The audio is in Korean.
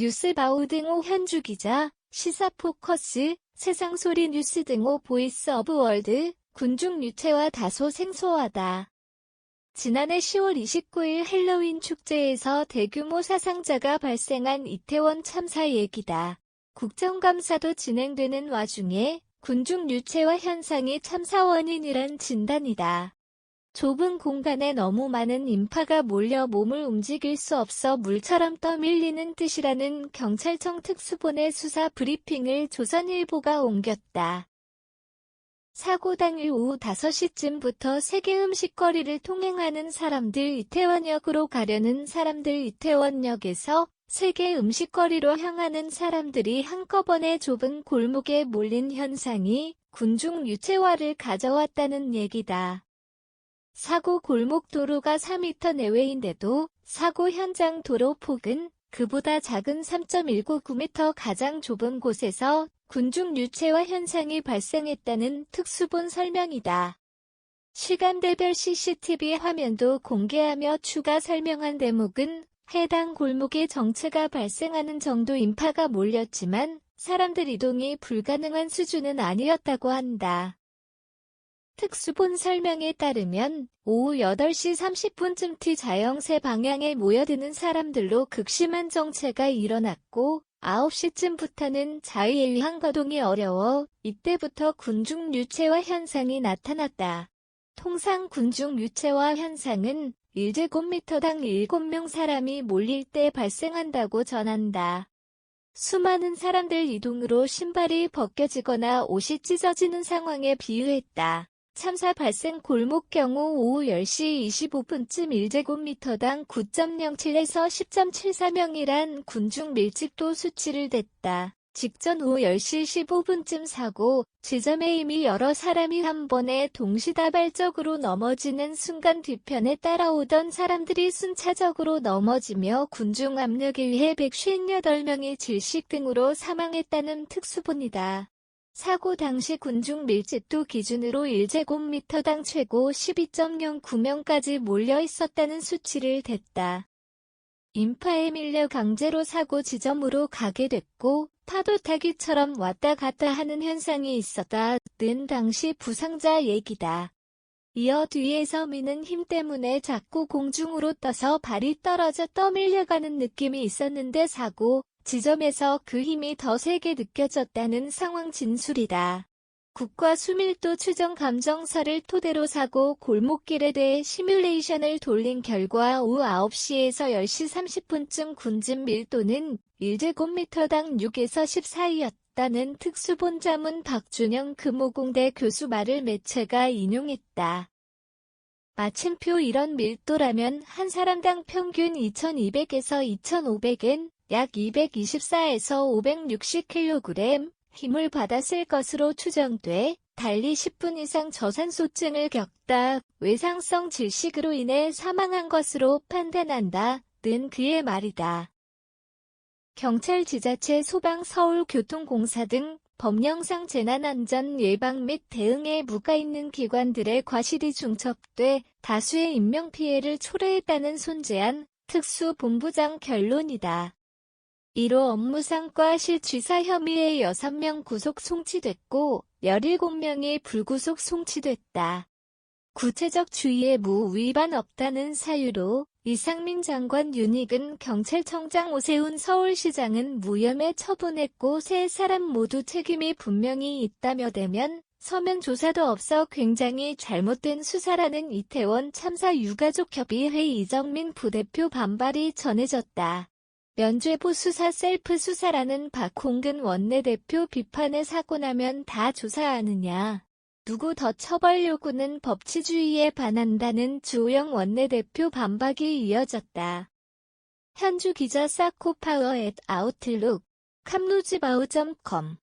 뉴스바우 등호 현주 기자, 시사포커스, 세상소리 뉴스 등호 보이스 오브 월드, 군중 유체와 다소 생소하다. 지난해 10월 29일 헬로윈 축제에서 대규모 사상자가 발생한 이태원 참사 얘기다. 국정감사도 진행되는 와중에 군중 유체화 현상이 참사 원인이란 진단이다. 좁은 공간에 너무 많은 인파가 몰려 몸을 움직일 수 없어 물처럼 떠밀리는 뜻이라는 경찰청 특수본의 수사 브리핑을 조선일보가 옮겼다. 사고 당일 오후 5시쯤부터 세계 음식거리를 통행하는 사람들 이태원역으로 가려는 사람들 이태원역에서 세계 음식거리로 향하는 사람들이 한꺼번에 좁은 골목에 몰린 현상이 군중 유체화를 가져왔다는 얘기다. 사고 골목 도로가 4m 내외인데도 사고 현장 도로 폭은 그보다 작은 3.199m 가장 좁은 곳에서 군중 유체화 현상이 발생했다는 특수본 설명이다. 시간대별 CCTV 화면도 공개하며 추가 설명한 대목은 해당 골목에 정체가 발생하는 정도 인파가 몰렸지만 사람들 이동이 불가능한 수준은 아니었다고 한다. 특수본 설명에 따르면 오후 8시 30분쯤 T 자영세 방향에 모여드는 사람들로 극심한 정체가 일어났고 9시쯤부터는 자의에 의한 거동이 어려워 이때부터 군중 유체화 현상이 나타났다. 통상 군중 유체화 현상은 1제곱미터당 7명 사람이 몰릴 때 발생한다고 전한다. 수많은 사람들 이동으로 신발이 벗겨지거나 옷이 찢어지는 상황에 비유했다. 참사 발생 골목 경우 오후 10시 25분쯤 1제곱미터당 9.07에서 10.74명이란 군중 밀집도 수치를 댔다. 직전 오후 10시 15분쯤 사고 지점에 이미 여러 사람이 한 번에 동시다발적으로 넘어지는 순간 뒤편에 따라오던 사람들이 순차적으로 넘어지며 군중 압력에 의해 158명이 질식 등으로 사망했다는 특수본이다. 사고 당시 군중 밀집도 기준으로 1제곱미터당 최고 12.09명까지 몰려 있었다는 수치를 댔다. 인파에 밀려 강제로 사고 지점으로 가게 됐고 파도 타기처럼 왔다 갔다 하는 현상이 있었다는 당시 부상자 얘기다. 이어 뒤에서 미는 힘 때문에 자꾸 공중으로 떠서 발이 떨어져 떠밀려가는 느낌이 있었는데 사고 지점에서 그 힘이 더 세게 느껴졌다는 상황 진술이다. 국가 수밀도 추정 감정서를 토대로 사고 골목길에 대해 시뮬레이션을 돌린 결과 오후 9시에서 10시 30분쯤 군진 밀도는 1제곱미터당 6에서 10 사이였다는 특수본자문 박준영 금호공대 교수 말을 매체가 인용했다. 마침표 이런 밀도라면 한 사람당 평균 2200에서 2500엔 약 224에서 560kg 힘을 받았을 것으로 추정돼 달리 10분 이상 저산소증을 겪다 외상성 질식으로 인해 사망한 것으로 판단한다 는 그의 말이다. 경찰 지자체 소방 서울교통공사 등 법령상 재난안전 예방 및 대응에 무가 있는 기관들의 과실이 중첩돼 다수의 인명피해를 초래했다는 손재한 특수본부장 결론이다. 이로 업무상과 실취사 혐의의 6명 구속 송치됐고 17명이 불구속 송치됐다. 구체적 주의에 무 위반 없다는 사유로 이상민 장관 윤익은 경찰청장 오세훈 서울시장은 무혐의 처분했고 세 사람 모두 책임이 분명히 있다며 대면 서면 조사도 없어 굉장히 잘못된 수사라는 이태원 참사 유가족협의회 이정민 부대표 반발이 전해졌다. 면죄부 수사 셀프 수사라는 박홍근 원내대표 비판에 사고 나면 다 조사하느냐. 누구 더 처벌 요구는 법치주의에 반한다는 주호영 원내대표 반박이 이어졌다. 현주 기자 사코파워 앳 아웃룩 캄루즈바우.com